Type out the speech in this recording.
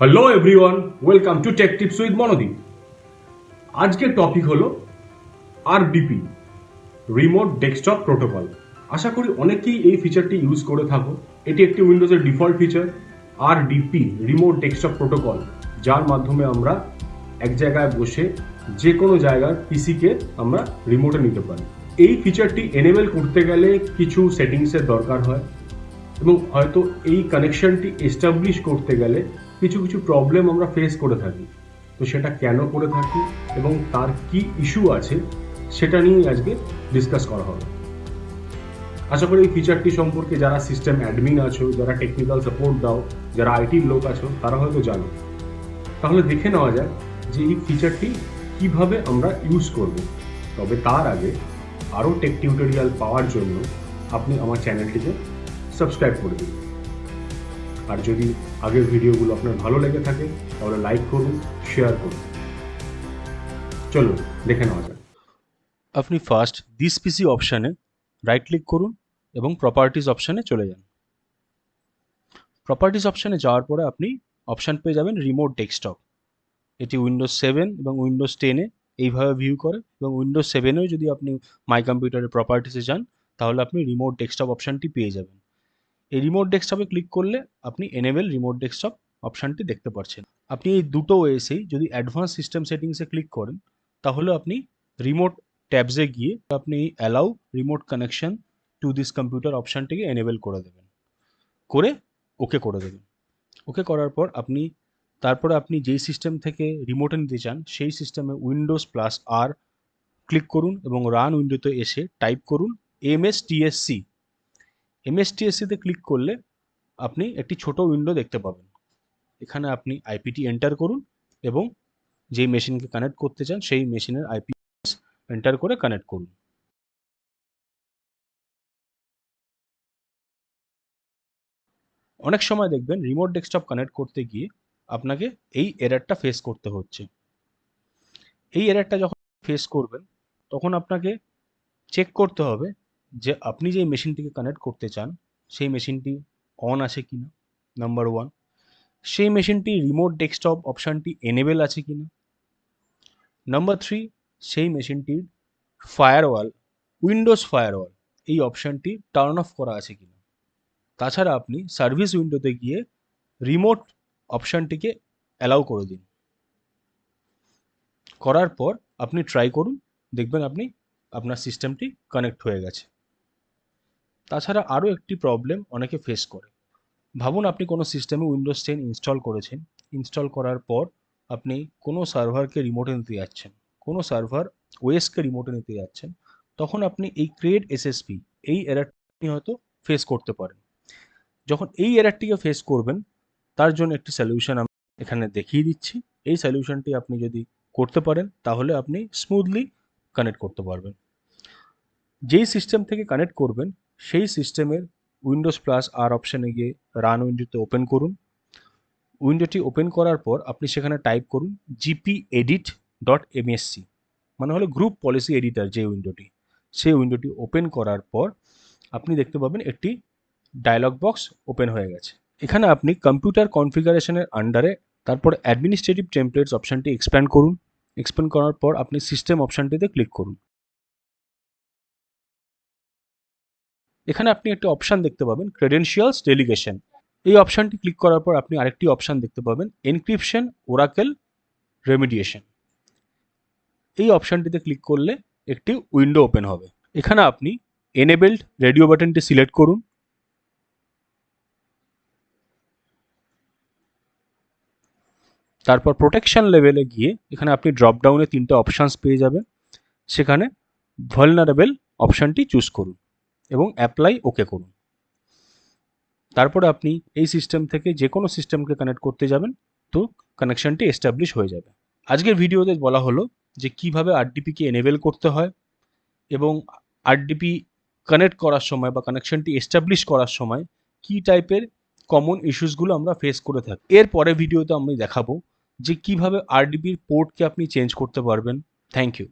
Hello everyone welcome to tech tips with Monodeep আজকের topic হলো RDP remote desktop protocol আশা করি অনেকেই এই ফিচারটি ইউজ করে থাকো। এটি একটি উইন্ডোজের default feature RDP remote desktop protocol যার মাধ্যমে আমরা এক জায়গায় বসে যে কোনো জায়গার পিসিকে আমরা রিমোটে নিতে পারি। এই ফিচারটি এনেবেল করতে গেলে কিছু সেটিংসের দরকার হয় এবং হয়তো এই কানেকশনটি এস্টাবলিশ করতে গেলে কিছু কিছু প্রবলেম আমরা ফেস করে থাকি। তো সেটা কেন করে থাকি এবং তার কি ইস্যু আছে, সেটা নিয়েই আজকে ডিসকাস করা হবে। আশা করি এই ফিচারটি সম্পর্কে যারা সিস্টেম অ্যাডমিন আছো, যারা টেকনিক্যাল সাপোর্ট দাও, যারা আইটির লোক আছো, তারা হয়তো জানো। তাহলে দেখে নেওয়া যাক যে এই ফিচারটি কীভাবে আমরা ইউজ করব। তবে তার আগে আরও টেক টিউটোরিয়াল পাওয়ার জন্য আপনি আমার চ্যানেলটিকে সাবস্ক্রাইব করে দিন। আর যদি আগের ভিডিওগুলো আপনার ভালো লেগে থাকে, তাহলে লাইক করুন শেয়ার করুন। চলুন, দেখে নেওয়া যাক। আপনি ফার্স্ট দিস পিসি অপশানে রাইট ক্লিক করুন এবং প্রপার্টিজ অপশানে চলে যান। প্রপার্টিজ অপশানে যাওয়ার পরে আপনি অপশান পেয়ে যাবেন রিমোট ডেস্কটপ এটি উইন্ডোজ সেভেন এবং উইন্ডোজ টেনে এইভাবে ভিউ করে এবং উইন্ডোজ সেভেনেও যদি আপনি মাই কম্পিউটারের প্রপার্টিসে যান, তাহলে আপনি রিমোট ডেস্কটপ অপশানটি পেয়ে যাবেন। এই রিমোট ডেস্কটপে ক্লিক করলে আপনি এনেবেল রিমোট ডেস্কটপ অপশানটি দেখতে পাচ্ছেন আপনি এই দুটো ওয়েসেই যদি অ্যাডভান্স সিস্টেম সেটিংসে ক্লিক করেন, তাহলে আপনি রিমোট ট্যাবসে গিয়ে আপনি allow remote connection to this computer অপশানটিকে enable করে দেবেন। করে ওকে করে দেবেন। ওকে করার পর আপনি, তারপরে আপনি যেই সিস্টেম থেকে রিমোটে নিতে চান, সেই সিস্টেমে উইন্ডোজ প্লাস আর ক্লিক করুন এবং রান উইন্ডোতে এসে টাইপ করুন M S TSC M S টিএসসিতে click করলে আপনি একটি ছোট উইন্ডো দেখতে পাবেন। এখানে আপনি আইপিটি এন্টার করুন এবং যেই মেশিনকে কানেক্ট করতে চান সেই মেশিনের আইপি এন্টার করে কানেক্ট করুন। অনেক সময় দেখবেন রিমোট ডেস্কটপ কানেক্ট করতে গিয়ে আপনাকে এই এরারটা ফেস করতে হচ্ছে। এই এরারটা যখন ফেস করবেন, তখন আপনাকে চেক করতে হবে যে আপনি যে মেশিনটিকে কানেক্ট করতে চান, সেই মেশিনটি অন আছে কিনা? নাম্বার ওয়ান সেই মেশিনটি রিমোট ডেস্কটপ অপশানটি এনেবেল আছে কিনা? নাম্বার থ্রি সেই মেশিনটির ফায়ারওয়াল উইন্ডোজ ফায়ারওয়াল এই অপশানটি টার্ন অফ করা আছে কিনা? তাছাড়া আপনি সার্ভিস উইন্ডোতে গিয়ে রিমোট অপশানটিকে অ্যালাউ করে দিন। করার পর আপনি ট্রাই করুন, দেখবেন আপনি আপনার সিস্টেমটি কানেক্ট হয়ে গেছে। তাছাড়া আরও একটি প্রবলেম অনেকে ফেস করে। ভাবুন আপনি কোনো সিস্টেমে উইন্ডোজ টেন ইনস্টল করেছেন। ইনস্টল করার পর আপনি কোনো সার্ভারকে রিমোটে নিতে যাচ্ছেন। কোনো সার্ভার ওয়েসকে রিমোটে নিতে যাচ্ছেন। তখন আপনি এই ক্রিয়েট এসএসপি এই এরারটি হয়তো ফেস করতে পারেন। যখন এই এরারটিকে ফেস করবেন, তার জন্য একটি সলিউশন আমি এখানে দেখিয়ে দিচ্ছি। এই সলিউশনটি আপনি যদি করতে পারেন, তাহলে আপনি স্মুথলি কানেক্ট করতে পারবেন। যেই সিস্টেম থেকে কানেক্ট করবেন সেই সিস্টেমের উইন্ডোজ প্লাস আর অপশানে গিয়ে রান উইন্ডোতে ওপেন করুন। উইন্ডোটি ওপেন করার পর আপনি সেখানে টাইপ করুন জিপি এডিট ডট এমএসসি মানে হলো গ্রুপ পলিসি এডিটার যে উইন্ডোটি। সেই উইন্ডোটি ওপেন করার পর আপনি দেখতে পাবেন একটি ডায়লগ বক্স ওপেন হয়ে গেছে। এখানে আপনি কম্পিউটার কনফিগারেশনের আন্ডারে তারপর অ্যাডমিনিস্ট্রেটিভ টেমপ্লেটস অপশানটি এক্সপ্যান্ড করুন। এক্সপ্যান্ড করার পর আপনি সিস্টেম অপশানটিতে ক্লিক করুন। এখানে আপনি একটি অপশান দেখতে পাবেন ক্রেডেনশিয়ালস ডেলিগেশন এই অপশানটি ক্লিক করার পর আপনি আরেকটি অপশান দেখতে পাবেন এনক্রিপশন ওরাকেল রেমিডিয়েশন এই অপশানটিতে ক্লিক করলে একটি উইন্ডো ওপেন হবে। এখানে আপনি এনেবেলড রেডিও বাটনটি সিলেক্ট করুন। তারপর প্রোটেকশন লেভেলে গিয়ে এখানে আপনি ড্রপডাউনে তিনটে অপশানস পেয়ে যাবেন। সেখানে ভালনারেবল অপশানটি চুজ করুন। এবং অ্যাপ্লাই ওকে করুন। তারপরে আপনি এই সিস্টেম থেকে যে কোনো সিস্টেমকে কানেক্ট করতে যাবেন, তো কানেকশনটি এস্টাবলিশ হয়ে যাবে। আজকের ভিডিওতে বলা হলো যে কীভাবে আরডিপিকে এনেবেল করতে হয় এবং আরডিপি কানেক্ট করার সময় বা কানেকশনটি এস্টাবলিশ করার সময় কি টাইপের কমন ইস্যুসগুলো আমরা ফেস করে থাকি। এর পরে ভিডিওতে আমি দেখাবো যে কীভাবে আরডিপির পোর্টকে আপনি চেঞ্জ করতে পারবেন। Thank you